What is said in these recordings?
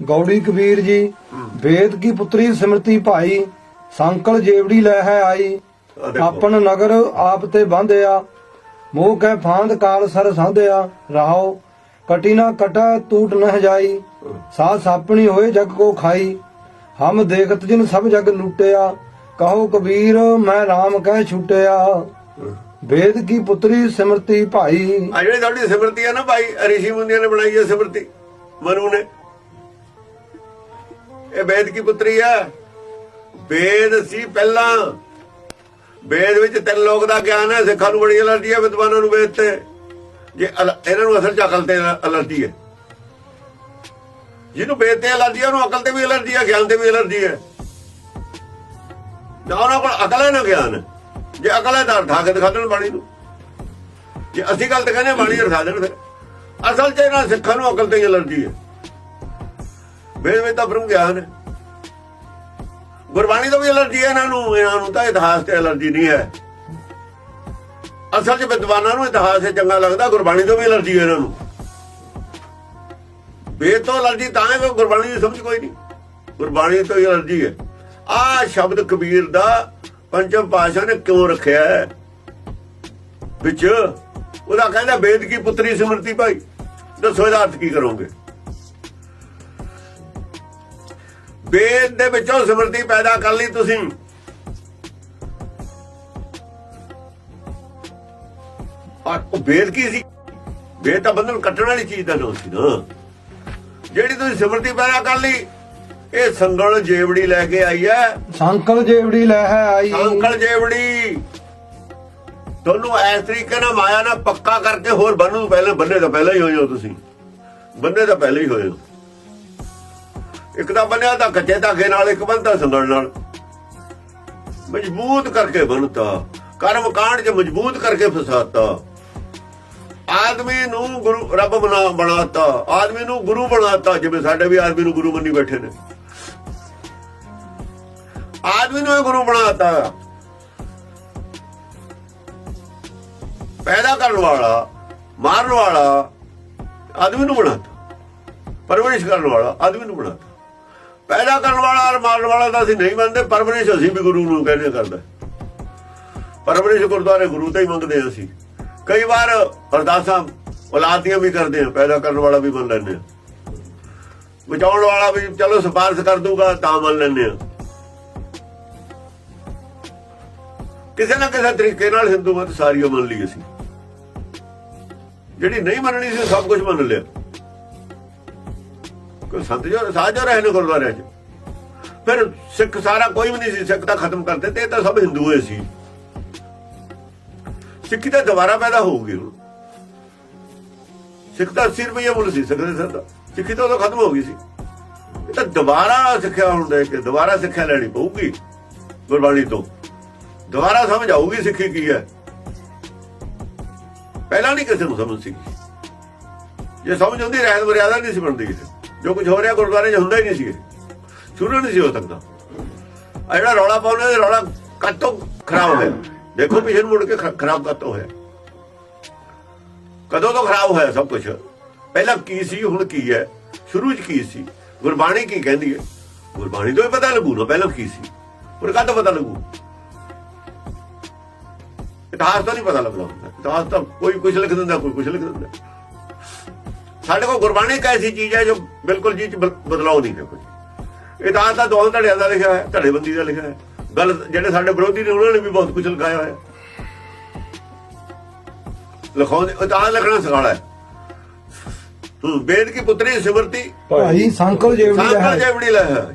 ਗੌੜੀ ਕਬੀਰ ਜੀ ਵੇਦ ਕੀ ਪੁੱਤਰੀ ਸਿਮਰਤੀ ਭਾਈ ਸੰਕਲ ਜੇਵੜੀ ਲੈ ਹੈ ਆਈ। ਆਪਨ ਨਗਰ ਆਪ ਤੇ ਬੰਧਿਆ ਮੋਹ ਕੈ ਫਾਂਦ ਕਾਲ ਸਰ ਸੰਧਿਆ ਰਹਾਓ। ਕਟੀ ਨਾ ਕਟਾ ਟੂਟ ਨਹ ਜਾਈ। ਸਾਥ ਸਾਪਣੀ ਹੋਏ ਜਗ ਕੋ ਖਾਈ। ਹਮ ਦੇਖਤ ਜਿਨ ਸਭ ਜਗ ਲੁੱਟਿਆ ਕਹੋ ਕਬੀਰ ਮੈਂ RAM ਕਹਿ ਛੁਟਿਆ। ਵੇਦ ਕੀ ਪੁੱਤਰੀ ਸਿਮਰਤੀ ਭਾਈ। ਆ ਜਿਹੜੀ ਤੁਹਾਡੀ ਸਿਮਰਤੀ ਹੈ ਨਾ ਭਾਈ ਰਿਸ਼ੀ ਮੁੰਡਿਆਂ ਨੇ ਬਣਾਈ ਹੈ ਸਿਮਰਤੀ ਮਨੂ ਨੇ। ਇਹ ਵੇਦ ਕੀ ਪੁੱਤਰੀ ਹੈ ਵੇਦ ਸੀ ਪਹਿਲਾਂ। ਵੇਦ ਵਿੱਚ ਤਿੰਨ ਲੋਕ ਦਾ ਗਿਆਨ ਹੈ ਸਿੱਖਾਂ ਨੂੰ ਬੜੀ ਅਲਰਜੀ ਹੈ ਵਿਦਵਾਨਾਂ ਨੂੰ ਵੇਦ ਤੇ। ਜੇ ਇਹਨਾਂ ਨੂੰ ਅਸਲ ਚ ਅਕਲ ਤੇ ਅਲਰਜੀ ਹੈ। ਜਿਹਨੂੰ ਵੇਦ ਤੇ ਅਲਰਜੀ ਹੈ ਉਹਨੂੰ ਅਕਲ ਤੇ ਵੀ ਅਲਰਜੀ ਹੈ ਗਿਆਨ ਤੇ ਵੀ ਅਲਰਜੀ ਹੈ ਨਾ ਉਹਨਾਂ ਕੋਲ ਅਕਲ ਹੈ ਨਾ ਗਿਆਨ। ਹੈ। ਜੇ ਅਕਲ ਹੈ ਤਾਂ ਠਾ ਕੇ ਦਿਖਾ ਦੇਣ ਬਾਣੀ ਨੂੰ। ਜੇ ਅਸੀਂ ਗਲਤ ਕਹਿੰਦੇ ਹਾਂ, ਬਾਣੀ ਰਖਾ ਦੇਣ ਫਿਰ। ਅਸਲ 'ਚ ਇਹਨਾਂ ਸਿੱਖਾਂ ਨੂੰ ਅਕਲ ਤੇ ਹੀ ਅਲਰਜੀ ਹੈ। ਵੇਦ ਵਿੱਚ ਤਾਂ ਬ੍ਰਹਮ ਗਿਆਨ ਹੈ ਗੁਰਬਾਣੀ ਤੋਂ ਵੀ ਅਲਰਜੀ ਹੈ ਇਹਨਾਂ ਨੂੰ ਇਹਨਾਂ ਨੂੰ ਤਾਂ ਇਤਿਹਾਸ ਤੇ ਅਲਰਜੀ ਨਹੀਂ ਹੈ। ਅਸਲ 'ਚ ਵਿਦਵਾਨਾਂ ਨੂੰ ਇਤਿਹਾਸ ਤੇ ਚੰਗਾ ਲੱਗਦਾ, ਗੁਰਬਾਣੀ ਤੋਂ ਵੀ ਅਲਰਜੀ ਹੈ ਇਹਨਾਂ ਨੂੰ। ਵੇਦ ਤੋਂ ਅਲਰਜੀ ਤਾਂ ਹੈ ਕਿ ਗੁਰਬਾਣੀ ਦੀ ਸਮਝ ਕੋਈ ਨਹੀਂ। ਗੁਰਬਾਣੀ ਤੋਂ ਹੀ ਅਲਰਜੀ ਹੈ। ਆ ਸ਼ਬਦ ਕਬੀਰ ਦਾ ਪੰਚਮ ਪਾਸ਼ਾ ਨੇ ਕਿਉਂ ਰੱਖਿਆ ਵਿੱਚ ਉਹਦਾ ਕਹਿੰਦਾ ਵੇਦ ਕੀ ਪੁੱਤਰੀ ਸਿਮਰਤੀ ਭਾਈ? ਦੱਸੋ ਇਹਦਾ ਅਰਥ ਕੀ ਕਰੋਗੇ? ਵੇਦ ਦੇ ਵਿੱਚੋਂ ਸਿਮਰਤੀ ਪੈਦਾ ਕਰ ਲਈ ਤੁਸੀਂ। ਔਰ ਉਹ ਵੇਦ ਕੀ ਸੀ? ਵੇਦ ਤਾਂ ਬੰਧਨ ਕੱਟਣ ਵਾਲੀ ਚੀਜ਼ ਦਾ ਨਾਮ ਸੀ ਨਾ। ਜਿਹੜੀ ਤੁਸੀਂ ਸਿਮਰਤੀ ਪੈਦਾ ਕਰ ਲਈ ਇਹ ਸੰਗਲ ਜੇਵੜੀ ਲੈ ਕੇ ਆਈ ਹੈ। ਸੰਕਲ ਜੇਵੜੀ ਲੈ ਹੈ ਆਈ। ਅੰਕਲ ਜੇਵੜੀ। ਤੁਹਾਨੂੰ ਇਸ ਤਰੀਕੇ ਨਾਲ ਮਾਇਆ ਨਾਲ ਪੱਕਾ ਕਰਕੇ ਹੋਰ ਬੰਨੂ ਪਹਿਲਾਂ ਬੰਨੇ ਤਾਂ ਪਹਿਲਾਂ ਹੀ ਹੋਏ ਹੋ ਤੁਸੀਂ। ਬੰਨੇ ਤਾਂ ਪਹਿਲਾਂ ਹੀ ਹੋਏ ਹੋ। ਇੱਕ ਤਾਂ ਬੰਨਿਆ ਤਾਂ ਕੱਚੇ ਧਾਗੇ ਨਾਲ, ਇੱਕ ਬੰਨਤਾ ਸੰਗਣ ਨਾਲ। ਮਜ਼ਬੂਤ ਕਰਕੇ ਬੰਨਤਾ। ਕਰਮ ਕਾਂਡ 'ਚ ਮਜ਼ਬੂਤ ਕਰਕੇ ਫਸਾਤਾ। ਆਦਮੀ ਨੂੰ ਗੁਰੂ, ਰੱਬ ਬਣਾ, ਬਣਾਤਾ। ਆਦਮੀ ਨੂੰ ਗੁਰੂ ਬਣਾਤਾ, ਜਿਵੇਂ ਸਾਡੇ ਵੀ ਆਦਮੀ ਨੂੰ ਗੁਰੂ ਮੰਨੀ ਬੈਠੇ ਨੇ। ਆਦਮੀ ਨੂੰ ਇਹ ਗੁਰੂ ਬਣਾਤਾ। ਪੈਦਾ ਕਰਨ ਵਾਲਾ, ਮਾਰਨ ਵਾਲਾ, ਆਦਮੀ ਨੂੰ ਬਣਾਤਾ। ਪਰਵਰਿਸ਼ ਕਰਨ ਵਾਲਾ, ਆਦਮੀ ਨੂੰ ਬਣਾਤਾ। ਪੈਦਾ ਕਰਨ ਵਾਲਾ ਔਰ ਮਾਰਨ ਵਾਲਾ ਤਾਂ ਅਸੀਂ ਨਹੀਂ ਮੰਨਦੇ ਪਰਵਰਿਸ਼ ਅਸੀਂ ਵੀ ਗੁਰੂ ਨੂੰ ਕਹਿੰਦੇ ਕਰਦਾ। ਪਰਵਰਿਸ਼ ਗੁਰਦੁਆਰੇ ਗੁਰੂ ਤੇ ਹੀ ਮੰਗਦੇ ਹਾਂ ਅਸੀਂ। ਕਈ ਵਾਰ ਅਰਦਾਸਾਂ ਔਲਾਦ ਦੀਆਂ ਵੀ ਕਰਦੇ ਹਾਂ, ਪੈਦਾ ਕਰਨ ਵਾਲਾ ਵੀ ਮੰਨ ਲੈਂਦੇ ਹਾਂ। ਬਚਾਉਣ ਵਾਲਾ ਵੀ ਚਲੋ ਸਿਫਾਰਿਸ਼ ਕਰ ਦੂਗਾ, ਤਾਂ ਮੰਨ ਲੈਂਦੇ ਹਾਂ। ਕਿਸੇ ਨਾ ਕਿਸੇ ਤਰੀਕੇ ਨਾਲ ਹਿੰਦੂ ਮਤ ਸਾਰੀ ਮੰਨ ਲਈ ਅਸੀਂ। ਜਿਹੜੀ ਨਹੀਂ ਮੰਨਣੀ ਸੀ ਸਭ ਕੁਝ ਮੰਨ ਲਿਆ। ਸੰਤ ਜੋ ਸਾਜੋ ਰਹੇ ਨੇ ਗੁਰਦੁਆਰਿਆਂ 'ਚ। ਫਿਰ ਸਿੱਖ ਸਾਰਾ ਕੋਈ ਵੀ ਨਹੀਂ ਸੀ, ਸਿੱਖ ਤਾਂ ਖਤਮ ਕਰਤੇ ਤੇ ਇਹ ਤਾਂ ਸਭ ਹਿੰਦੂ ਹੀ ਸੀ। ਸਿੱਖੀ ਤਾਂ ਦੁਬਾਰਾ ਪੈਦਾ ਹੋਊਗੀ ਹੁਣ। ਸਿੱਖ ਤਾਂ 80 ਰੁਪਏ ਮੁੱਲ ਸੀ ਸਿੱਖ ਦੇ ਸਿੱਖੀ ਤਾਂ ਉਦੋਂ ਖਤਮ ਹੋ ਗਈ ਸੀ। ਇਹ ਤਾਂ ਦੁਬਾਰਾ ਸਿੱਖਿਆ ਹੁਣ ਦੇ ਕੇ, ਦੁਬਾਰਾ ਸਿੱਖਿਆ ਲੈਣੀ ਪਊਗੀ ਗੁਰਬਾਣੀ ਤੋਂ। ਦੁਬਾਰਾ ਸਮਝ ਆਊਗੀ ਸਿੱਖੀ ਕੀ ਹੈ। ਪਹਿਲਾਂ ਨਹੀਂ ਕਿਸੇ ਨੂੰ ਸਮਝ ਸੀ ਜੇ ਸਮਝ ਆਉਂਦੀ ਰਹਿਤ ਮਰਿਆਦਾ ਨਹੀਂ ਸੀ ਬਣਦੀ ਕਿਸੇ ਜੋ ਕੁਝ ਹੋ ਰਿਹਾ ਗੁਰਦੁਆਰੇ 'ਚ ਹੁੰਦਾ ਹੀ ਨਹੀਂ ਸੀ। ਸ਼ੁਰੂ ਨਹੀਂ ਸੀ ਹੋ ਸਕਦਾ। ਆ ਜਿਹੜਾ ਰੌਲਾ ਪਾਉਂਦੇ ਰੌਲਾ ਕੱਟੋ ਖਰਾਬ ਹੋਇਆ। ਦੇਖੋ ਪਿਛੇ ਮੁੜ ਕੇ ਖਰਾਬ ਕੱਟੋ ਹੋਇਆ। ਕਦੋਂ ਤੋਂ ਖਰਾਬ ਹੋਇਆ ਸਭ ਕੁਝ ਪਹਿਲਾਂ ਕੀ ਸੀ, ਹੁਣ ਕੀ ਹੈ? ਸ਼ੁਰੂ 'ਚ ਕੀ ਸੀ? ਗੁਰਬਾਣੀ ਕੀ ਕਹਿੰਦੀ ਹੈ? ਗੁਰਬਾਣੀ ਤੋਂ ਹੀ ਪਤਾ ਲੱਗੂ ਨਾ, ਪਹਿਲਾਂ ਕੀ ਸੀ? ਹੁਣ ਕਦ ਪਤਾ ਲੱਗੂ? ਇਤਿਹਾਸ ਤਾਂ ਨਹੀਂ ਪਤਾ ਲੱਗਦਾ। ਹੁੰਦਾ ਇਤਿਹਾਸ ਤਾਂ ਕੋਈ ਕੁਝ ਲਿਖ ਦਿੰਦਾ, ਕੋਈ ਕੁਝ ਲਿਖ ਦਿੰਦਾ। ਸਾਡੇ ਕੋਲ ਗੁਰਬਾਣੀ ਇੱਕ ਐਸੀ ਚੀਜ਼ ਹੈ ਜੋ ਬਿਲਕੁਲ ਜੀ ਚ ਬਦ- ਬਦਲਾਅ ਨਹੀਂ ਹੈ ਕੋਈ ਇਤਿਹਾਸ ਤਾਂ ਦੋਹਾਂ ਧੜਿਆਂ ਦਾ ਲਿਖਿਆ ਹੈ ਧੜੇਬੰਦੀ ਦਾ ਲਿਖਿਆ ਹੈ। ਗੱਲ ਜਿਹੜੇ ਸਾਡੇ ਵਿਰੋਧੀ ਨੇ ਉਹਨਾਂ ਨੇ ਵੀ ਬਹੁਤ ਕੁਝ ਲਿਖਾਇਆ ਹੋਇਆ ਲਿਖਾਉਂਦੇ ਇਤਿਹਾਸ ਲਿਖਣਾ ਸਿਖਾਲਾ ਹੈ। ਵੇਦ ਕੀ ਪੁੱਤਰੀ ਸਿਮਰਤੀ? ਭਾਈ ਸੰਕਲ ਜੇਵੜੀ ਲੈ ਸੰਕਲ ਜੇਵੜੀ ਲੈ। ਹੈ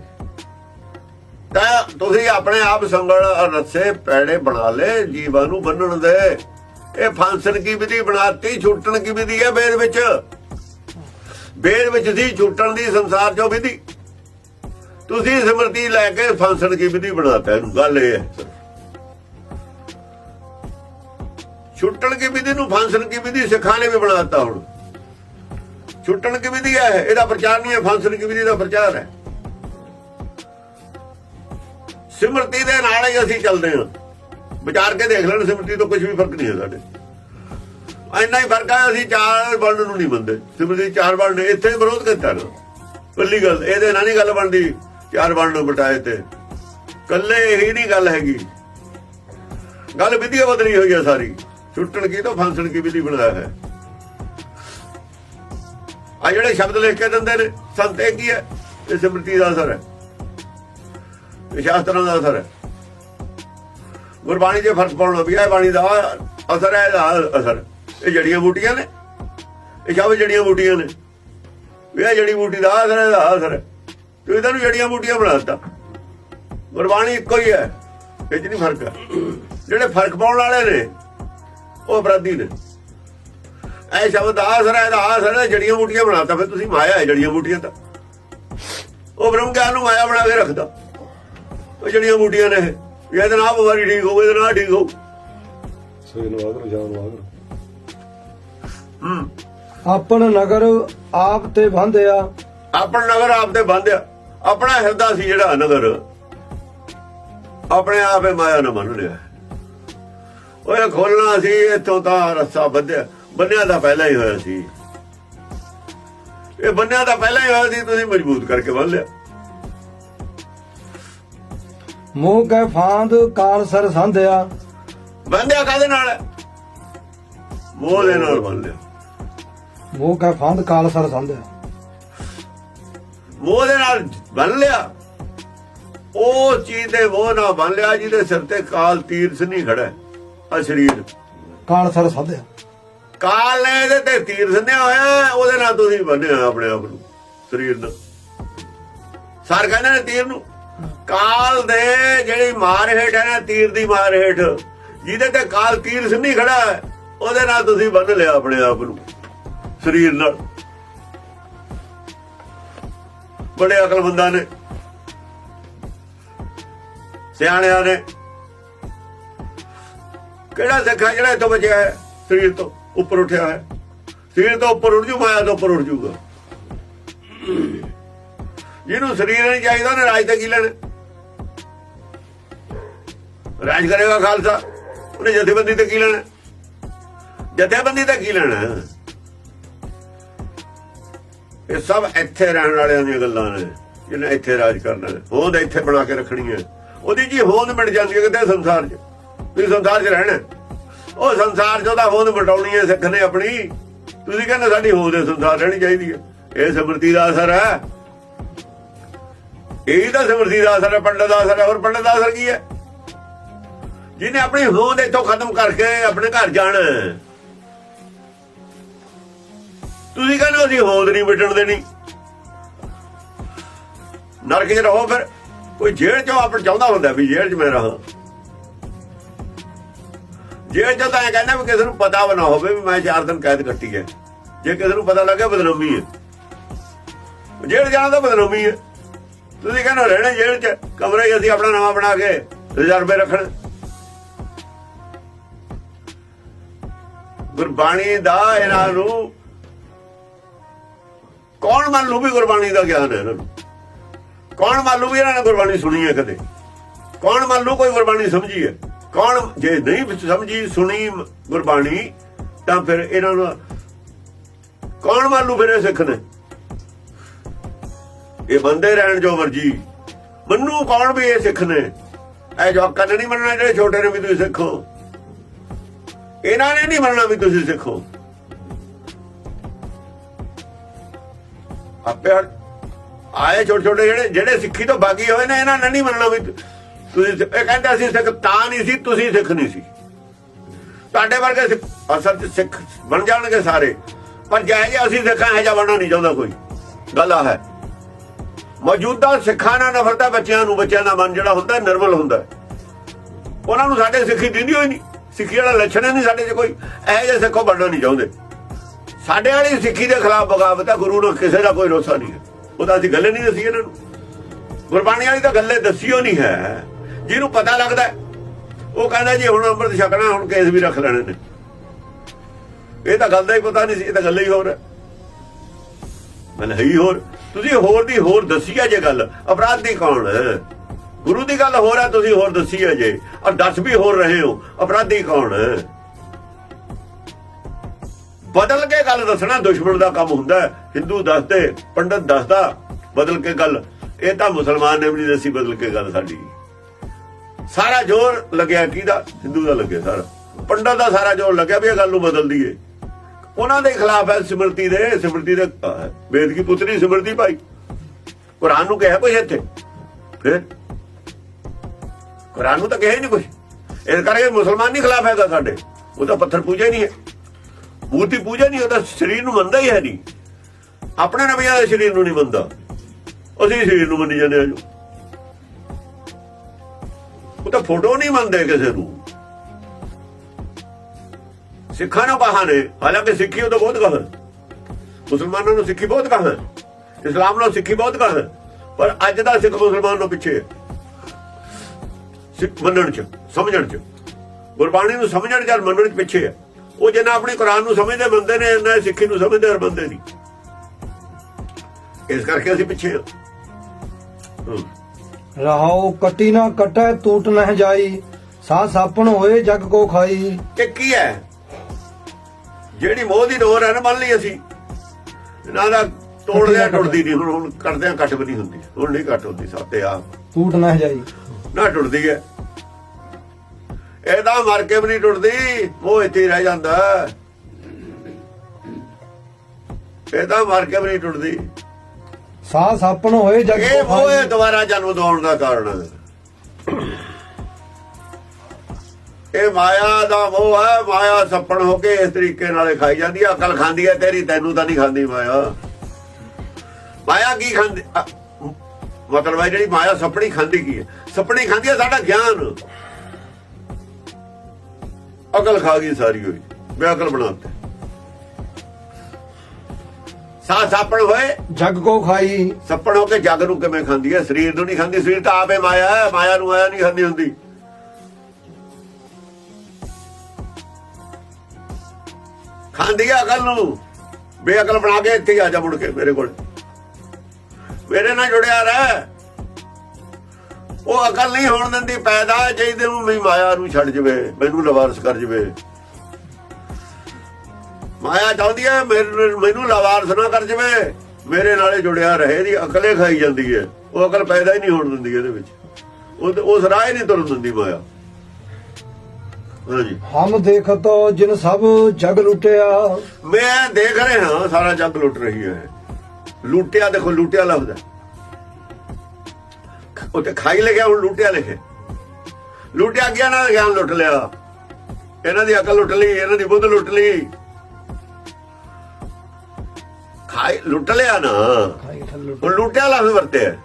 ਤਾਂ ਤੁਸੀਂ ਆਪਣੇ ਆਪ ਸੰਗਲ ਰੱਸੇ ਪੈੜੇ ਬਣਾ ਲੈ ਜੀਵਾਂ ਨੂੰ ਬੰਨਣ ਦੇ। ਇਹ ਫਾਂਸਣ ਕੀ ਵਿਧੀ ਬਣਾਤੀ ਛੁੱਟਣ ਕੀ ਵਿਧੀ ਹੈ ਵੇਦ ਵਿੱਚ? ਵੇਦ ਵਿੱਚ ਸੀ ਛੁੱਟਣ ਦੀ, ਸੰਸਾਰ ਚੋਂ ਵਿਧੀ। ਤੁਸੀਂ ਸਿਮਰਤੀ ਲੈ ਕੇ ਫਾਂਸਣ ਦੀ ਵਿਧੀ ਬਣਾਤਾ ਇਹਨੂੰ। ਗੱਲ ਇਹ ਹੈ। ਛੁੱਟਣ ਕੀ ਵਿਧੀ ਨੂੰ ਫਾਂਸਣ ਕੀ ਵਿਧੀ ਸਿੱਖਾਂ ਨੇ ਵੀ ਬਣਾਤਾ ਹੁਣ। ਛੁੱਟਣ ਕੀ ਵਿਧੀ ਹੈ, ਇਹਦਾ ਪ੍ਰਚਾਰ ਨਹੀਂ ਹੈ, ਫਾਂਸਣ ਕੀ ਵਿਧੀ ਦਾ ਪ੍ਰਚਾਰ ਹੈ। ਸਿਮਰਤੀ ਦੇ ਨਾਲ ਹੀ ਅਸੀਂ ਚੱਲਦੇ ਹਾਂ। ਵਿਚਾਰ ਕੇ ਦੇਖ ਲੈਣ, ਸਿਮਰਤੀ ਤੋਂ ਕੁਝ ਵੀ ਫ਼ਰਕ ਨਹੀਂ ਹੈ ਸਾਡੇ। ਇੰਨਾ ਹੀ ਫ਼ਰਕ ਆ, ਅਸੀਂ ਚਾਰ ਵਰਣ ਨੂੰ ਨਹੀਂ ਮੰਨਦੇ। ਸਿਮਰਤੀ ਚਾਰ ਵਰਣ ਇੱਥੇ ਵਿਰੋਧ ਕੀਤਾ ਨਾ। ਕੱਲੀ ਗੱਲ, ਇਹਦੇ ਨਾਲ ਨਹੀਂ ਗੱਲ ਬਣਦੀ, ਚਾਰ ਬਣ ਨੂੰ ਬਟਾਏ ਤੇ। ਕੱਲੇ ਇਹੀ ਨਹੀਂ ਗੱਲ ਹੈਗੀ। ਗੱਲ ਵਿਧੀਆ ਬਦਲੀ ਹੋਈ ਹੈ ਸਾਰੀ। ਛੁੱਟਣ ਕੀ ਤੋਂ ਫਾਂਸਣ ਕੀ ਵਿਧੀ ਬਣਾਇਆ ਹੈ। ਆ ਜਿਹੜੇ ਸ਼ਬਦ ਲਿਖ ਕੇ ਦਿੰਦੇ ਨੇ, ਸੰਤ ਇਹ ਕੀ ਹੈ? ਇਹ ਸਿਮਰਤੀ ਦਾ ਅਸਰ ਹੈ। ਇਹ ਸ਼ਾਸਤਰਾਂ ਦਾ ਅਸਰ ਹੈ। ਗੁਰਬਾਣੀ 'ਚ ਫ਼ਰਕ ਪਾਉਣਾ ਵੀ ਇਹ ਬਾਣੀ ਦਾ ਅਸਰ ਹੈ, ਇਹਦਾ ਅਸਰ। ਇਹ ਜੜੀਆਂ ਬੂਟੀਆਂ ਨੇ। ਇਹ ਸ਼ਬਦ ਜੜੀਆਂ ਬੂਟੀਆਂ ਨੇ। ਵੀ ਇਹ ਜੜੀ ਬੂਟੀ ਦਾ ਅਸਰ ਹੈ, ਇਹਦਾ ਅਸਰ ਤੂੰ ਇਹਨਾਂ ਨੂੰ ਜੜੀਆਂ ਬੂਟੀਆਂ ਬਣਾ ਦਿੱਤਾ। ਗੁਰਬਾਣੀ ਇੱਕੋ ਹੀ ਹੈ ਇਹ 'ਚ ਨਹੀਂ ਫ਼ਰਕ। ਹੈ ਜਿਹੜੇ ਫ਼ਰਕ ਪਾਉਣ ਵਾਲੇ ਨੇ, ਉਹ ਅਪਰਾਧੀ ਨੇ। ਇਹ ਸ਼ਬਦ ਦਾ ਹੈ, ਇਹਦਾ ਅਸਰ ਹੈ, ਜੜੀਆਂ ਬੂਟੀਆਂ ਬਣਾਤਾ ਫਿਰ ਤੁਸੀਂ ਮਾਇਆ ਹੈ ਜੜੀਆਂ ਬੂਟੀਆਂ ਤਾਂ। ਉਹ ਬ੍ਰਹਮ ਗਿਆਨ ਨੂੰ ਮਾਇਆ ਬਣਾ ਕੇ ਰੱਖਦਾ। ਉਹ ਜੜੀਆਂ ਬੂਟੀਆਂ ਨੇ। ਇਹ ਵੀ ਇਹਦੇ ਨਾਲ ਬਿਮਾਰੀ ਠੀਕ ਹੋਵੇ, ਇਹਦੇ ਨਾਲ ਠੀਕ ਹੋ ਸਵੇਰ ਨੂੰ ਆਗਰ ਜਾਣ ਨੂੰ ਹੂੰ। ਆਪਣ ਨਗਰ ਆਪ ਤੇ ਬੰਧਿਆ। ਆਪਣਾ ਨਗਰ ਆਪ ਤੇ ਬੰਧਿਆ। ਆਪਣਾ ਹਿਰਦਾ ਸੀ ਜਿਹੜਾ ਨਗਰ। ਆਪਣੇ ਆਪੇ ਮਾਇਆ ਨਾ ਮੰਨ ਲਿਆ। ਓਏ ਖੋਲਣਾ ਸੀ ਇੱਥੋਂ ਤਾਂ ਰਸਤਾ ਬੰਧਿਆ। ਬੰਨਿਆ ਤਾਂ ਪਹਿਲਾਂ ਹੀ ਹੋਇਆ ਸੀ। ਇਹ ਬੰਨਿਆ ਤਾਂ ਪਹਿਲਾਂ ਹੀ ਹੋਇਆ ਸੀ ਤੁਸੀਂ ਮਜ਼ਬੂਤ ਕਰਕੇ ਬੰਨ ਲਿਆ। ਮੋਹ ਕੈ ਫਾਂਦ ਕਾਲ ਸਰ ਸੰਧਿਆ। ਬੰਧਿਆ ਕਾਦੇ ਨਾਲ? ਮੋਹ ਦੇ ਨਾਲ ਬੰਨ ਲਿਆ। ਮੋਹ ਕੈ ਫਾਂਦ ਕਾਲ ਸਰ ਸੰਧਿਆ। ਮੋਹ ਦੇ ਨਾਲ ਬੰਨ ਲਿਆ। ਉਹ ਚੀਜ਼ ਦੇ ਮੋਹ ਨਾਲ ਬੰਨ ਲਿਆ ਜਿਹਦੇ ਸਿਰ ਤੇ ਕਾਲ ਤੀਰ ਨਹੀਂ ਖੜਾ ਆ ਸਰੀਰ। ਕਾਲ ਸਰ ਸੰਧਿਆ। ਕਾਲ ਨੇ ਇਹਦੇ ਤੇ ਤੀਰ ਸੰਨਿਆ ਹੋਇਆ ਉਹਦੇ ਨਾਲ ਤੁਸੀਂ ਬੰਨਿਆ ਆਪਣੇ ਆਪ ਨੂੰ ਸਰੀਰ ਨਾਲ ਸਰ ਕਹਿੰਦੇ ਨੇ ਤੀਰ ਨੂੰ ਕਾਲ ਦੇ ਜਿਹੜੀ ਮਾਰ ਹੇਠ ਹੈ ਨਾ ਤੀਰ ਦੀ ਮਾਰ ਹੇਠ ਜਿਹਦੇ ਤੇ ਕਾਲ ਤੀਰ ਸੰਨੀ ਖੜਾ ਉਹਦੇ ਨਾਲ ਤੁਸੀਂ ਬੰਨ ਲਿਆ ਆਪਣੇ ਆਪ ਨੂੰ। ਸਰੀਰ ਨਾਲ। ਬੜੇ ਅਕਲਮੰਦਾਂ ਨੇ। ਸਿਆਣਿਆਂ ਨੇ। ਕਿਹੜਾ ਸਿੱਖਾ ਜਿਹੜਾ ਇੱਥੋਂ ਬਚਿਆ ਹੈ? ਸਰੀਰ ਤੋਂ ਉੱਪਰ ਉੱਠਿਆ ਹੈ। ਸਰੀਰ ਤੋਂ ਉੱਪਰ ਉੱਠ ਜੂ, ਮਾਇਆ ਤੋਂ ਉੱਪਰ ਉੱਠ ਜੂਗਾ। ਜਿਹਨੂੰ ਸਰੀਰ ਨਹੀਂ ਚਾਹੀਦਾ, ਉਹਨੇ ਰਾਜ ਤੇ ਕੀ ਲੈਣਾ? ਰਾਜ ਕਰੇਗਾ ਖਾਲਸਾ। ਉਹਨੇ ਜਥੇਬੰਦੀ ਤੇ ਕੀ ਲੈਣਾ? ਜਥੇਬੰਦੀ ਤੇ ਕੀ ਲੈਣਾ? ਇਹ ਸਭ ਇੱਥੇ ਰਹਿਣ ਵਾਲਿਆਂ ਦੀਆਂ ਗੱਲਾਂ ਨੇ, ਜਿਹਨੇ ਇੱਥੇ ਰਾਜ ਕਰਨਾ ਹੈ। ਹੋਂਦ ਇੱਥੇ ਬਣਾ ਕੇ ਰੱਖਣੀ ਹੈ ਉਹਦੀ ਜੀ ਹੋਂਦ ਮਿਟ ਜਾਂਦੀ ਹੈ ਕਿਤੇ ਸੰਸਾਰ 'ਚ। ਵੀ ਸੰਸਾਰ 'ਚ ਰਹਿਣਾ ਉਹ ਸੰਸਾਰ 'ਚ ਉਹਦਾ ਹੋਂਦ ਮਟਾਉਣੀ ਹੈ ਸਿੱਖ ਨੇ ਆਪਣੀ। ਤੁਸੀਂ ਕਹਿੰਦੇ ਸਾਡੀ ਹੋਂਦ ਹੈ ਸੰਸਾਰ ਰਹਿਣੀ ਚਾਹੀਦੀ ਹੈ। ਇਹ ਸਮਰਤੀ ਦਾ ਅਸਰ ਹੈ। ਇਹ ਤਾਂ ਸਮਰਤੀ ਦਾ ਅਸਰ ਹੈ, ਪੰਡਤ ਦਾ ਅਸਰ ਹੈ। ਹੋਰ ਪੰਡਤ ਦਾ ਅਸਰ ਕੀ ਹੈ? ਜਿਹਨੇ ਆਪਣੀ ਹੋਂਦ ਇੱਥੋਂ ਖਤਮ ਕਰਕੇ ਆਪਣੇ ਘਰ ਜਾਣਾ ਤੁਸੀਂ ਕਹਿੰਦੇ ਅਸੀਂ ਹੋਂਦ ਨਹੀਂ ਮਿਟਣ ਦੇਣੀ। ਨਰਕ 'ਚ ਰਹੋ ਫਿਰ। ਕੋਈ ਜੇਲ੍ਹ 'ਚੋਂ ਆਪਣ ਚਾਹੁੰਦਾ ਹੁੰਦਾ ਵੀ ਜੇਲ੍ਹ 'ਚ ਮੈਂ ਰਹਾ। ਜੇਲ੍ਹ 'ਚ ਤਾਂ ਕਹਿੰਦਾ ਵੀ ਕਿਸੇ ਨੂੰ ਪਤਾ ਵੀ ਨਾ ਹੋਵੇ ਵੀ ਮੈਂ 4 ਦਿਨ ਕੈਦ ਕੱਟੀ ਹੈ। ਜੇ ਕਿਸੇ ਨੂੰ ਪਤਾ ਲੱਗੇ ਬਦਨਾਮੀ ਹੈ। ਜੇਲ੍ਹ ਜਾਣਾ ਤਾਂ ਬਦਨਾਮੀ ਹੈ। ਤੁਸੀਂ ਕਹਿੰਦੇ ਰਹਿਣਾ ਜੇਲ੍ਹ 'ਚ, ਕਮਰੇ ਹੀ ਅਸੀਂ ਆਪਣਾ ਨਵਾਂ ਬਣਾ ਕੇ ਰਿਜ਼ਰਵੇ ਰੱਖਣ। ਗੁਰਬਾਣੀ ਦਾ ਇਹਨਾਂ ਨੂੰ ਕੌਣ ਮੰਨ ਲੂ ਵੀ ਗੁਰਬਾਣੀ ਦਾ ਗਿਆਨ ਹੈ ਇਹਨਾਂ ਨੂੰ? ਕੌਣ ਮੰਨ ਲੂ ਵੀ ਇਹਨਾਂ ਨੇ ਗੁਰਬਾਣੀ ਸੁਣੀ ਹੈ ਕਦੇ? ਕੌਣ ਮੰਨ ਲੂ ਕੋਈ ਗੁਰਬਾਣੀ ਸਮਝੀ ਹੈ? ਕੌਣ ਜੇ ਨਹੀਂ ਸਮਝੀ, ਸੁਣੀ ਗੁਰਬਾਣੀ, ਤਾਂ ਫਿਰ ਇਹਨਾਂ ਨੂੰ ਕੌਣ ਮੰਨ ਲੂ ਫਿਰ ਇਹ ਸਿੱਖ ਨੇ? ਇਹ ਬੰਦੇ ਰਹਿਣ ਜੋ ਮਰਜ਼ੀ। ਮੰਨੂ ਕੌਣ ਵੀ ਇਹ ਸਿੱਖ ਨੇ? ਇਹ ਜਵਾਕਾਂ ਨੇ ਨਹੀਂ ਮੰਨਣਾ, ਜਿਹੜੇ ਛੋਟੇ ਨੇ ਵੀ ਤੁਸੀਂ ਸਿੱਖੋ। ਇਹਨਾਂ ਨੇ ਨਹੀਂ ਮੰਨਣਾ ਵੀ ਤੁਸੀਂ ਸਿੱਖੋ। ਆਪੇ ਆਏ ਛੋਟੇ ਛੋਟੇ ਜਿਹੜੇ ਜਿਹੜੇ ਸਿੱਖੀ ਤੋਂ ਬਾਗੀ ਹੋਏ ਨੇ, ਇਹਨਾਂ ਨੇ ਨਹੀਂ ਮੰਨਣਾ ਵੀ ਤੁਸੀਂ ਇਹ ਕਹਿੰਦੇ ਅਸੀਂ ਸਿੱਖ ਤਾਂ ਨਹੀਂ ਸੀ, ਤੁਸੀਂ ਸਿੱਖ ਨਹੀਂ ਸੀ। ਤੁਹਾਡੇ ਵਰਗੇ ਸਿੱਖ ਅਸਲ ਚ ਸਿੱਖ ਬਣ ਜਾਣਗੇ ਸਾਰੇ। ਪਰ ਜੈ ਜੇ ਅਸੀਂ ਸਿੱਖਾਂ ਹੈ ਜਾਂ ਬਣਨਾ ਨਹੀਂ ਚਾਹੁੰਦਾ ਕੋਈ। ਗੱਲ ਆ ਹੈ। ਮੌਜੂਦਾ ਸਿੱਖਾਂ ਨਾਲ ਨਫ਼ਰਤ ਹੈ ਬੱਚਿਆਂ ਨੂੰ, ਬੱਚਿਆਂ ਦਾ ਮਨ ਜਿਹੜਾ ਹੁੰਦਾ, ਨਿਰਮਲ ਹੁੰਦਾ ਉਹਨਾਂ ਨੂੰ ਸਾਡੇ ਸਿੱਖੀ ਦਿੰਦੀ ਹੋਈ ਨਹੀਂ। ਸਿੱਖੀ ਵਾਲਾ ਲੱਛਣ ਹੀ ਨਹੀਂ ਸਾਡੇ 'ਚ ਕੋਈ। ਇਹੋ ਜਿਹੇ ਸਿੱਖੋ ਬਣਨਾ ਨਹੀਂ ਚਾਹੁੰਦੇ। ਸਾਡੇ ਵਾਲੀ ਸਿੱਖੀ ਦੇ ਖਿਲਾਫ ਬਗਾਵਤ ਹੈ, ਗੁਰੂ ਨੂੰ ਕਿਸੇ ਦਾ ਕੋਈ ਰੋਸਾ ਨਹੀਂ ਹੈ। ਉਹਦਾ ਅਸੀਂ ਗੱਲੇ ਨਹੀਂ ਦੱਸੀ ਇਹਨਾਂ ਨੂੰ। ਗੁਰਬਾਣੀ ਵਾਲੀ ਤਾਂ ਗੱਲੇ ਦੱਸੀਓ ਨਹੀਂ ਹੈ। ਜਿਹਨੂੰ ਪਤਾ ਲੱਗਦਾ ਉਹ ਕਹਿੰਦਾ ਜੀ ਹੁਣ ਅੰਮ੍ਰਿਤ ਛਕਣਾ, ਹੁਣ ਕੇਸ ਵੀ ਰੱਖ ਲੈਣੇ ਨੇ। ਇਹ ਤਾਂ ਗੱਲ ਦਾ ਹੀ ਪਤਾ ਨਹੀਂ ਸੀ, ਇਹ ਤਾਂ ਗੱਲ ਹੀ ਹੋਰ ਹੈ। ਮਨ ਹੈ ਹੋਰ। ਤੁਸੀਂ ਹੋਰ ਦੀ ਹੋਰ ਦੱਸੀ ਹੈ ਜੇ ਗੱਲ, ਅਪਰਾਧੀ ਕੌਣ ਹੈ? ਗੁਰੂ ਦੀ ਗੱਲ ਹੋਰ ਹੈ, ਤੁਸੀਂ ਹੋਰ ਦੱਸੀ ਹੈ ਜੇ। ਔਰ ਦੱਸ ਵੀ ਹੋਰ ਰਹੇ ਹੋ, ਅਪਰਾਧੀ ਕੌਣ ਹੈ? ਬਦਲ ਕੇ ਗੱਲ ਦੱਸਣਾ ਦੁਸ਼ਮਣ ਦਾ ਕੰਮ ਹੁੰਦਾ ਹਿੰਦੂ ਦੱਸਦੇ ਪੰਡਤ ਦੱਸਦਾ ਬਦਲ ਕੇ ਗੱਲ। ਇਹ ਤਾਂ ਮੁਸਲਮਾਨ ਨੇ ਵੀ ਨਹੀਂ ਦੱਸੀ ਬਦਲ ਕੇ ਗੱਲ ਸਾਡੀ। ਸਾਰਾ ਜ਼ੋਰ ਲੱਗਿਆ ਕਿਹਦਾ? ਹਿੰਦੂ ਦਾ ਲੱਗਿਆ ਸਾਰਾ। ਪੰਡਤ ਦਾ ਸਾਰਾ ਜ਼ੋਰ ਲੱਗਿਆ ਵੀ ਇਹ ਗੱਲ ਨੂੰ ਬਦਲ ਦਈਏ। ਉਹਨਾਂ ਦੇ ਖਿਲਾਫ ਹੈ ਸਿਮਰਤੀ ਦੇ ਸਿਮਰਤੀ ਦੇ ਅਹ, ਵੇਦ ਕੀ ਪੁੱਤਰੀ ਸਿਮਰਤੀ ਭਾਈ। ਕੁਰਾਨ ਨੂੰ ਕਿਹਾ ਕੋਈ ਇੱਥੇ? ਫਿਰ ਕੁਰਾਨ ਨੂੰ ਤਾਂ ਕਿਹਾ ਹੀ ਨਹੀਂ ਕੁਝ ਇਸ ਕਰਕੇ ਮੁਸਲਮਾਨ ਨਹੀਂ ਖਿਲਾਫ ਹੈਗਾ ਸਾਡੇ। ਉਹ ਤਾਂ ਪੱਥਰ ਪੂਜਾ ਹੀ ਨਹੀਂ ਹੈ। ਮੂਰਤੀ ਪੂਜਾ ਨਹੀਂ, ਉਹਦਾ ਸਰੀਰ ਨੂੰ ਮੰਨਦਾ ਹੀ ਹੈ ਨਹੀਂ। ਆਪਣੇ ਨਬੀਆਂ ਦੇ ਸਰੀਰ ਨੂੰ ਨਹੀਂ ਮੰਨਦਾ। ਅਸੀਂ ਸਰੀਰ ਨੂੰ ਮੰਨੀ ਜਾਂਦੇ ਹਾਂ ਜੋ। ਉਹ ਤਾਂ ਫੋਟੋ ਨਹੀਂ ਮੰਨਦੇ ਕਿਸੇ ਨੂੰ। ਸਿੱਖਾਂ ਨੂੰ ਬਹਾਨੇ ਹਾਲਾਂਕਿ ਸਿੱਖੀ ਉਹ ਤਾਂ ਬਹੁਤ ਕਹਾਂ ਮੁਸਲਮਾਨਾਂ ਨੂੰ ਸਿੱਖੀ ਬਹੁਤ ਕਹਾਂ ਇਸਲਾਮ ਨੂੰ ਸਿੱਖੀ ਬਹੁਤ ਕਹਾਂ ਪਰ ਅੱਜ ਦਾ ਸਿੱਖ ਮੁਸਲਮਾਨ ਨੂੰ ਪਿੱਛੇ ਹੈ। ਸਿੱਖ ਮੰਨਣ ਚ, ਸਮਝਣ ਚ। ਗੁਰਬਾਣੀ ਨੂੰ ਸਮਝਣ ਚ ਮੰਨਣ ਚ ਪਿੱਛੇ ਹੈ। ਉਹ ਜਿੰਨਾ ਆਪਣੀ ਕੁਰਾਨ ਨੂੰ ਸਮਝਦੇ ਮੰਨਦੇ ਨੇ ਇੰਨਾ ਸਿੱਖੀ ਨੂੰ ਸਮਝਦੇ ਔਰ ਮੰਨਦੇ ਨਹੀਂ। ਇਸ ਕਰਕੇ ਅਸੀਂ ਪਿੱਛੇ। ਰਹਾਉ ਕਟੀ ਨਾ ਕਟੈ ਟੂਟ ਨਹਿ ਜਾਈ। ਸਾ ਸਾਪਣ ਹੋਏ ਜਗ ਕੋ ਖਾਈ। ਕਿ ਕੀ ਹੈ? ਜਿਹੜੀ ਮੋਹ ਦੀ ਡੋਰ ਹੈ ਨਾ ਮੰਨ ਲਈ ਅਸੀਂ। ਇਹਨਾਂ ਦਾ ਤੋੜ ਲਿਆ ਟੁੱਟਦੀ ਨਹੀਂ। ਹੁਣ ਹੁਣ ਕਰਦਿਆਂ ਕੱਟ ਵੀ ਨਹੀਂ ਹੁੰਦੀ। ਹੁਣ ਨਹੀਂ ਕੱਟ ਹੁੰਦੀ ਸਾਤੇ ਆਪ ਟੂਟ ਨਹਿ ਜਾਈ। ਨਾ ਟੁੱਟਦੀ ਹੈ। ਇਹਦਾ ਮਰ ਕੇ ਵੀ ਨਹੀਂ ਟੁੱਟਦੀ ਉਹ ਇੱਥੇ ਹੀ ਰਹਿ ਜਾਂਦਾ। ਇਹਦਾ ਮਰ ਕੇ ਵੀ ਨਹੀਂ ਟੁੱਟਦੀ। ਸਾ ਸਾਪਣ ਹੋਏ ਜਗ ਇਹ ਦੁਬਾਰਾ ਜਨਮ ਦਿਵਾਉਣ ਦਾ ਕਾਰਨ ਇਹ ਮਾਇਆ ਦਾ ਮੋਹ ਹੈ ਮਾਇਆ ਸੱਪਣ ਹੋ ਕੇ ਇਸ ਤਰੀਕੇ ਨਾਲੇ ਖਾਈ ਜਾਂਦੀ ਹੈ। ਅਕਲ ਖਾਂਦੀ ਹੈ ਤੇਰੀ ਤੈਨੂੰ ਤਾਂ ਨਹੀਂ ਖਾਂਦੀ ਮਾਇਆ। ਮਾਇਆ ਕੀ ਖਾਂਦੀ ਮਤਲਬ ਹੈ ਜਿਹੜੀ ਮਾਇਆ ਸੱਪਣੀ ਖਾਂਦੀ ਕੀ ਹੈ? ਸੱਪਣੀ ਖਾਂਦੀ ਹੈ ਸਾਡਾ ਗਿਆਨ। ਅਕਲ ਖਾ ਗਈ ਸਾਰੀ ਹੋਈ। ਬੇਅਕਲ ਬਣਾਤੇ। ਸਾ ਸਾਪਣ ਹੋਏ। ਜਗ ਕੋ ਖਾਈ? ਸੱਪਣ ਹੋ ਕੇ ਜਗ ਨੂੰ ਕਿਵੇਂ ਖਾਂਦੀ ਹੈ? ਸਰੀਰ ਨੂੰ ਨਹੀਂ ਖਾਂਦੀ। ਸਰੀਰ ਤਾਂ ਆਪੇ ਮਾਇਆ ਹੈ। ਮਾਇਆ ਨੂੰ ਆਇਆ ਨਹੀਂ ਖਾਂਦੀ ਹੁੰਦੀ। ਖਾਂਦੀ ਹੈ ਅਕਲ ਨੂੰ। ਬੇਅਕਲ ਬਣਾ ਕੇ ਇੱਥੇ ਆ ਜਾ ਮੁੜ ਕੇ ਮੇਰੇ ਕੋਲ। ਮੇਰੇ ਨਾਲ ਜੁੜਿਆ ਰਹਿ। ਉਹ ਅਕਲ ਨਹੀਂ ਹੋਣ ਦਿੰਦੀ ਪੈਦਾ ਚਾਹੀਦੇ ਨੂੰ ਵੀ ਮਾਇਆ ਨੂੰ ਛੱਡ ਜਵੇ ਮੈਨੂੰ ਲਵਾਰਸ ਕਰ ਜਵੇ। ਮਾਇਆ ਚਾਹੁੰਦੀ ਹੈ ਮੈਨੂੰ ਲਵਾਰਸ ਨਾ ਕਰ ਜਵੇ। ਮੇਰੇ ਨਾਲੇ ਜੁੜਿਆ ਰਹੇ ਦੀ ਅਕਲੇ ਖਾਈ ਜਾਂਦੀ ਹੈ। ਉਹ ਅਕਲ ਪੈਦਾ ਹੀ ਨਹੀਂ ਹੋਣ ਦਿੰਦੀ ਇਹਦੇ ਵਿੱਚ। ਉਹ ਉਸ ਰਾਹ ਹੀ ਨਹੀਂ ਤੁਰਨ ਦਿੰਦੀ ਮਾਇਆ। ਹਮ ਦੇਖਤੋ ਜਿਨ ਸਭ ਜਗ ਲੁੱਟਿਆ। ਮੈਂ ਦੇਖ ਰਿਹਾ ਸਾਰਾ ਜੱਗ ਲੁੱਟ ਰਹੀ ਹੈ। ਲੁੱਟਿਆ ਦੇਖੋ ਲੁੱਟਿਆ ਲਫ਼ਜ਼ ਹੈ। ਉੱਤੇ ਖਾਈ ਲਿਖਿਆ ਹੁਣ ਲੁੱਟਿਆ ਲਿਖੇ ਲੁੱਟਿਆ ਗਿਆ ਨਾ ਗਿਆਨ ਲੁੱਟ ਲਿਆ? ਇਹਨਾਂ ਦੀ ਅਕਲ ਲੁੱਟ ਲਈ ਇਹਨਾਂ ਦੀ ਬੁੱਧ ਲੁੱਟ ਲਈ। ਖਾਈ ਲੁੱਟ ਲਿਆ ਨਾ। ਹੁਣ ਲੁੱਟਿਆ ਲਫ਼ਜ਼ ਵਰਤਿਆ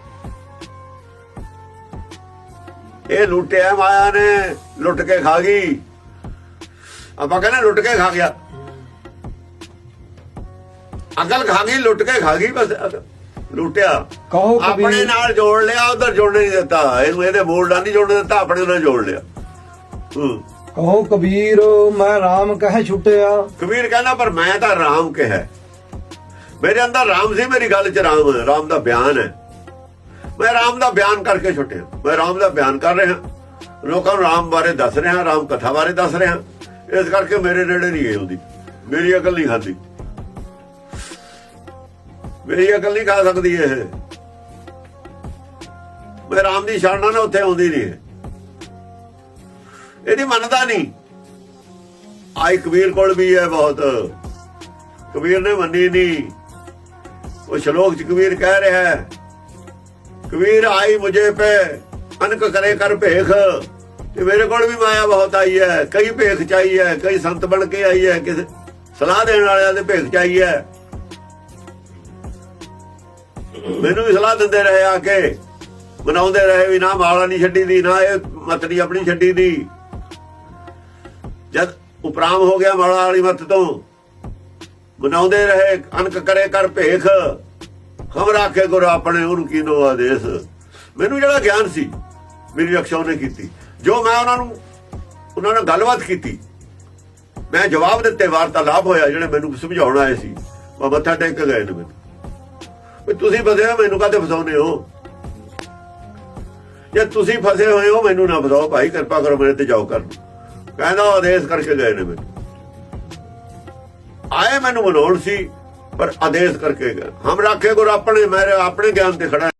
ਇਹ ਲੁੱਟਿਆ ਮਾਇਆ ਨੇ ਲੁੱਟ ਕੇ ਖਾ ਗਈ। ਆਪਾਂ ਕਹਿੰਦੇ ਲੁੱਟ ਕੇ ਖਾ ਗਿਆ। ਅਕਲ ਖਾ ਗਈ ਲੁੱਟ ਕੇ ਖਾ ਗਈ ਬਸ। ਲੁੱਟਿਆ। ਕਹੋ ਆਪਣੇ ਨਾਲ ਜੋੜ ਲਿਆ ਉਧਰ ਜੋੜਨੇ ਨਹੀਂ ਦਿੱਤਾ। ਇਹਨੂੰ ਇਹਦੇ ਮੋੜ ਨਾਲ ਨਹੀਂ ਜੋੜਨ ਦਿੱਤਾ ਆਪਣੇ ਨਾਲ ਜੋੜ ਲਿਆ। ਹੂੰ। ਕਹੋ ਕਬੀਰ ਮੈਂ RAM ਕਹਿ ਛੁੱਟਿਆ। ਕਬੀਰ ਕਹਿੰਦਾ ਪਰ ਮੈਂ ਤਾਂ ਰਾਮ ਕਿਹਾ। ਮੇਰੇ ਅੰਦਰ ਰਾਮ ਸੀ ਮੇਰੀ ਗੱਲ 'ਚ ਰਾਮ ਹੈ ਰਾਮ ਦਾ ਬਿਆਨ ਹੈ। ਮੈਂ ਰਾਮ ਦਾ ਬਿਆਨ ਕਰਕੇ ਛੁੱਟਿਆ। ਮੈਂ ਰਾਮ ਦਾ ਬਿਆਨ ਕਰ ਰਿਹਾ। ਲੋਕਾਂ ਨੂੰ ਰਾਮ ਬਾਰੇ ਦੱਸ ਰਿਹਾ ਰਾਮ ਕਥਾ ਬਾਰੇ ਦੱਸ ਰਿਹਾ। ਇਸ ਕਰਕੇ ਮੇਰੇ ਨੇੜੇ ਨਹੀਂ ਹੁੰਦੀ ਮੇਰੀ ਅਕਲ ਨਹੀਂ ਖਾਂਦੀ। ਮੇਰੀ ਅਕਲ ਨਹੀਂ ਖਾ ਸਕਦੀ ਇਹ। ਮੈਂ ਰਾਮ ਦੀ ਸ਼ਰਨ ਨਾਲ ਉੱਥੇ ਆਉਂਦੀ ਨਹੀਂ। ਇਹਦੀ ਮੰਨਦਾ ਨਹੀਂ। ਆਈ ਕਬੀਰ ਕੋਲ ਵੀ ਹੈ ਬਹੁਤ। ਕਬੀਰ ਨੇ ਮੰਨੀ ਨਹੀਂ। ਉਹ ਸ਼ਲੋਕ ਚ ਕਬੀਰ ਕਹਿ ਰਿਹਾ ਹੈ, ਕਬੀਰ ਆਈ ਮੁਝੇ ਪੇ, ਅਨਕ ਕਰੇ ਕਰ ਭੇਖ। ਤੇ ਮੇਰੇ ਕੋਲ ਵੀ ਮਾਇਆ ਬਹੁਤ ਆਈ ਹੈ, ਕਈ ਭੇਖ ਚਾਹੀ ਹੈ, ਕਈ ਸੰਤ ਬਣ ਕੇ ਆਈ ਹੈ, ਕਿਸੇ ਸਲਾਹ ਦੇਣ ਵਾਲਿਆਂ ਦੇ ਭੇਖ ਚਾਹੀ ਹੈ। ਮੈਨੂੰ ਵੀ ਸਲਾਹ ਦਿੰਦੇ ਰਹੇ ਆ ਕੇ। ਮਨਾਉਂਦੇ ਰਹੇ ਵੀ ਨਾ ਮਾਲਾ ਨਹੀਂ ਛੱਡੀ ਦੀ, ਨਾ ਇਹ ਮਤ ਨਹੀਂ ਆਪਣੀ ਛੱਡੀ ਦੀ। ਜਦ ਉਪਰਾਮ ਹੋ ਗਿਆ ਮਾਲਾ ਵਾਲੀ ਮਤ ਤੋਂ ਬਣਾਉਂਦੇ ਰਹੇ ਅਨਕ ਕਰੇ ਕਰ ਭੇਖ। ਖਬਰ ਆਖੇ ਗੁਰ ਆਪਣੇ ਉਹਨੂੰ ਕੀਨੋ ਆਦੇਸ਼ ਮੈਨੂੰ ਜਿਹੜਾ ਗਿਆਨ ਸੀ, ਮੇਰੀ ਰਕਸ਼ਾ ਉਹਨੇ ਕੀਤੀ। ਜੋ ਮੈਂ ਉਹਨਾਂ ਨੂੰ, ਉਹਨਾਂ ਨਾਲ ਗੱਲਬਾਤ ਕੀਤੀ, ਮੈਂ ਜਵਾਬ ਦਿੱਤੇ, ਵਾਰਤਾਲਾਪ ਹੋਇਆ, ਜਿਹੜੇ ਮੈਨੂੰ ਸਮਝਾਉਣ ਆਏ ਸੀ। ਮੈਂ ਮੱਥਾ ਟੇਕ ਕੇ ਗਏ ਨੇ ਮੈਨੂੰ। ਵੀ ਤੁਸੀਂ ਫਸੇ ਹੋ ਮੈਨੂੰ ਕਾਹਤੇ ਫਸਾਉਨੇ ਹੋ? ਜੇ ਤੁਸੀਂ ਫਸੇ ਹੋਏ ਹੋ, ਮੈਨੂੰ ਨਾ ਫਸਾਓ, ਭਾਈ ਕਿਰਪਾ ਕਰੋ ਮੇਰੇ ਤੇ ਜਾਓ ਕਰਨ। ਕਹਿੰਦਾ ਆਦੇਸ਼ ਕਰਕੇ ਗਏ ਨੇ ਮੈਨੂੰ। ਆਏ ਮੈਨੂੰ ਮਨਾਉਣ ਸੀ, ਪਰ ਆਦੇਸ਼ ਕਰਕੇ ਗਏ। ਹਮ ਰੱਖੇ ਗੁਰ ਆਪਣੇ, ਮੇਰੇ ਆਪਣੇ ਗਿਆਨ ਤੇ ਖੜਾ